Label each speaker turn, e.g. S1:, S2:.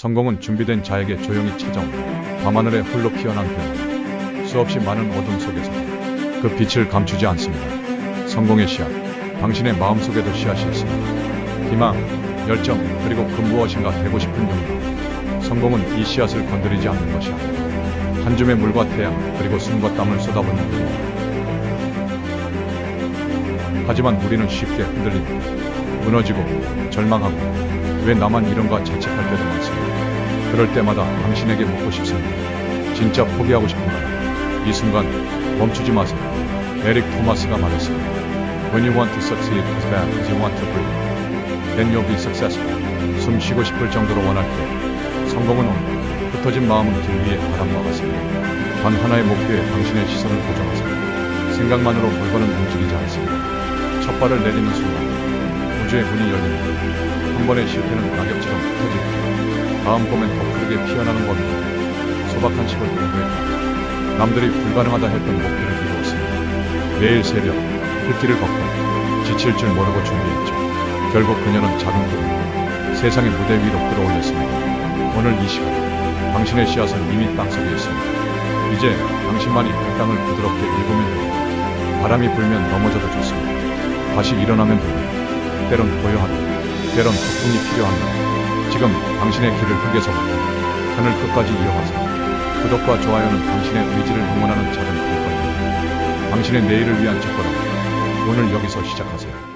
S1: 성공은 준비된 자에게 조용히 찾아온다. 밤하늘에 홀로 피어난 별. 수없이 많은 어둠 속에서 그 빛을 감추지 않습니다. 성공의 씨앗. 당신의 마음속에도 씨앗이 있습니다. 희망, 열정, 그리고 그 무엇인가 되고 싶은 용기. 성공은 이 씨앗을 건드리지 않는 것이 아니다. 한 줌의 물과 태양, 그리고 숨과 땀을 쏟아붓는 일입니다. 하지만 우리는 쉽게 흔들리고 무너지고 절망하고 왜 나만 이런가 자책할 때도 많습니다. 그럴 때마다 당신에게 묻고 싶습니다. 진짜 포기하고 싶은가요? 이 순간 멈추지 마세요. 에릭 토마스가 말했습니다. When you want to succeed as bad as you want to breathe, then you'll be successful. 숨 쉬고 싶을 정도로 원할 때 성공은 옵니다. 흩어진 마음은 길 위에 바람과 같습니다. 단 하나의 목표에 당신의 시선을 고정하세요. 생각만으로 물건은 움직이지 않습니다. 첫 발을 내딛는 순간 우주의 문이 열립니다. 한 번의 실패는 낙엽처럼 흩어지고 다 음 봄엔 더 크게 피어나는 겁니다. 소박한 시골 공부했다. 남들이 불가능하다 했던 목표를 이루었습니다. 매일 새벽 흙길을 걷고 지칠 줄 모르고 준비했죠. 결국 그녀는 작은 꿈을 세상의 무대 위로 끌어올렸습니다. 오늘 이 시간 당신의 씨앗은 이미 땅속에 있습니다. 이제 당신만이 그 땅을 부드럽게 일구면 됩니다. 바람이 불면 넘어져도 좋습니다. 다시 일어나면 됩니다. 때론 고요합니다. 때론 폭풍이 필요합니다. 지금 당신의 길을 흙에서부터 하늘 끝까지 이어가세요. 구독과 좋아요는 당신의 의지를 응원하는 작은 일거입니다. 당신의 내일을 위한 첫걸음. 오늘 여기서 시작하세요.